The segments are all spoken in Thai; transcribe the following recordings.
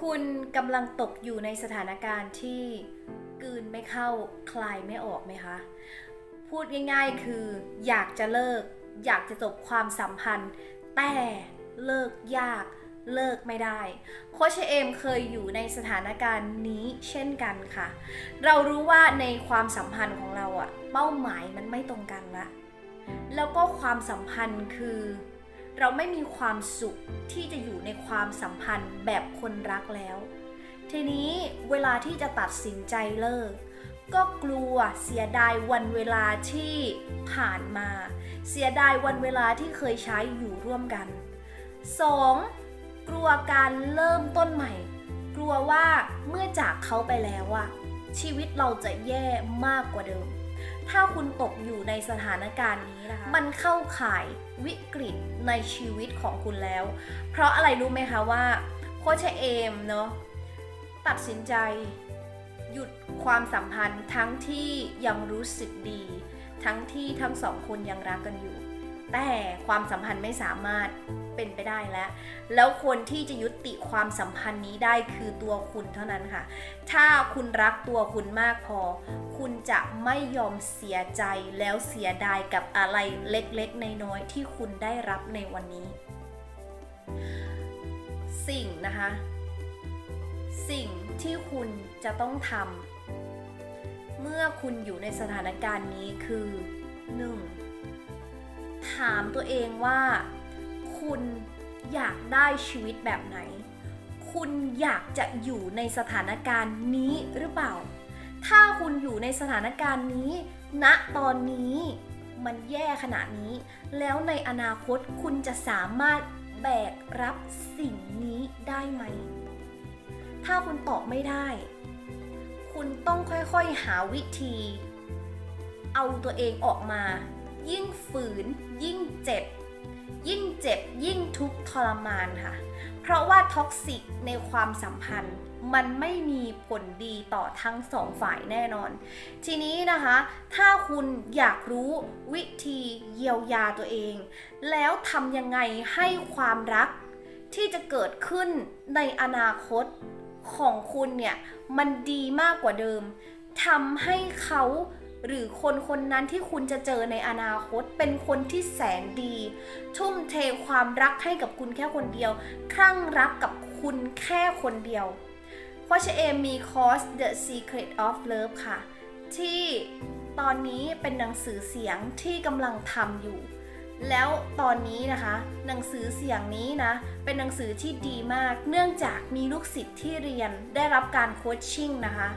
คุณกำลังตกอยู่ในสถานการณ์ที่กืนไม่เข้าคลายไม่ออกไหมคะ พูดง่ายๆคืออยากจะเลิก อยากจะจบความสัมพันธ์ แต่เลิกยากเลิกไม่ได้ โคชเอมเคยอยู่ในสถานการณ์นี้เช่นกันค่ะ เรารู้ว่าในความสัมพันธ์ของเราอะเป้าหมายมันไม่ตรงกันละ แล้วก็ความสัมพันธ์คือ เราไม่มีความสุขที่จะอยู่ในความสัมพันธ์แบบคนรักแล้ว ทีนี้เวลาที่จะตัดสินใจเลิก ก็กลัวเสียดายวันเวลาที่ผ่านมา เสียดายวันเวลาที่เคยใช้อยู่ร่วมกัน 2. กลัวการเริ่มต้นใหม่ กลัวว่าเมื่อจากเขาไปแล้วอะชีวิตเราจะแย่มากกว่าเดิม ถ้าคุณตกอยู่ในสถานการณ์นี้นะคะ มันเข้าข่ายวิกฤตในชีวิตของคุณแล้ว เพราะอะไรรู้ไหมคะว่าโคชเอมเนาะตัดสินใจ หยุดความสัมพันธ์ทั้งที่ยังรู้สึกดี ทั้งที่ทั้งสองคนยังรักกันอยู่ แต่ความสัมพันธ์ไม่สามารถเป็นไปได้แล้ว แล้วคนที่จะยุติความสัมพันธ์นี้ได้คือตัวคุณเท่านั้นค่ะ ถ้าคุณรักตัวคุณมากพอ คุณจะไม่ยอมเสียใจแล้วเสียดายกับอะไรเล็กๆ น้อยๆ ที่คุณได้รับในวันนี้ สิ่งนะคะ สิ่งที่คุณจะต้องทำเมื่อคุณอยู่ในสถานการณ์นี้คือ 1. ถามตัวเองว่า คุณอยากได้ชีวิตแบบไหน คุณอยากจะอยู่ในสถานการณ์นี้หรือเปล่า ถ้าคุณอยู่ในสถานการณ์นี้ณตอนนี้มันแย่ขนาดนี้ แล้วในอนาคตคุณจะสามารถแบกรับสิ่งนี้ได้ไหม ถ้าคุณตอบไม่ได้ คุณต้องค่อยๆหาวิธี เอาตัวเองออกมา ยิ่งฝืน ยิ่งเจ็บ ยิ่งเจ็บ ยิ่งทุกข์ทรมานค่ะ เพราะว่าท็อกซิกในความสัมพันธ์มันไม่มีผลดีต่อทั้งสองฝ่ายแน่นอน ทีนี้นะคะ ถ้าคุณอยากรู้วิธีเยียวยาตัวเอง แล้วทำยังไงให้ความรัก ที่จะเกิดขึ้นในอนาคตของคุณเนี่ย มันดีมากกว่าเดิมทำให้เขา หรือคนคนนั้นที่คุณจะเจอในอนาคตเป็นคนที่แสนดี ทุ่มเทความรักให้กับคุณแค่คนเดียว คลั่งรักกับคุณแค่คนเดียว เพราะเชเอมมีคอร์ส The Secret of Love ค่ะ ที่ตอนนี้เป็นหนังสือเสียงที่กำลังทำอยู่ แล้วตอนนี้นะคะ หนังสือเสียงนี้นะ เป็นหนังสือที่ดีมาก เนื่องจากมีลูกศิษย์ที่เรียนได้รับการโคชชิ่งนะคะ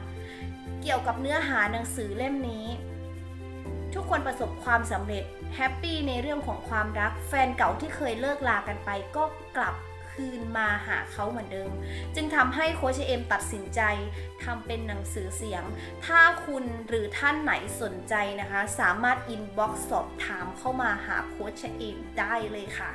เกี่ยวกับเนื้อหาหนังสือเล่มนี้ ทุกคนประสบความสำเร็จแฮปปี้ในเรื่องของความรัก แฟนเก่าที่เคยเลิกลากันไป ก็กลับคืนมาหาเขาเหมือนเดิม จึงทำให้โคชเอมตัดสินใจทำเป็นหนังสือเสียง ถ้าคุณหรือท่านไหนสนใจนะคะ สามารถอินบ็อกซ์สอบถามเข้ามาหาโคชเอมได้เลยค่ะ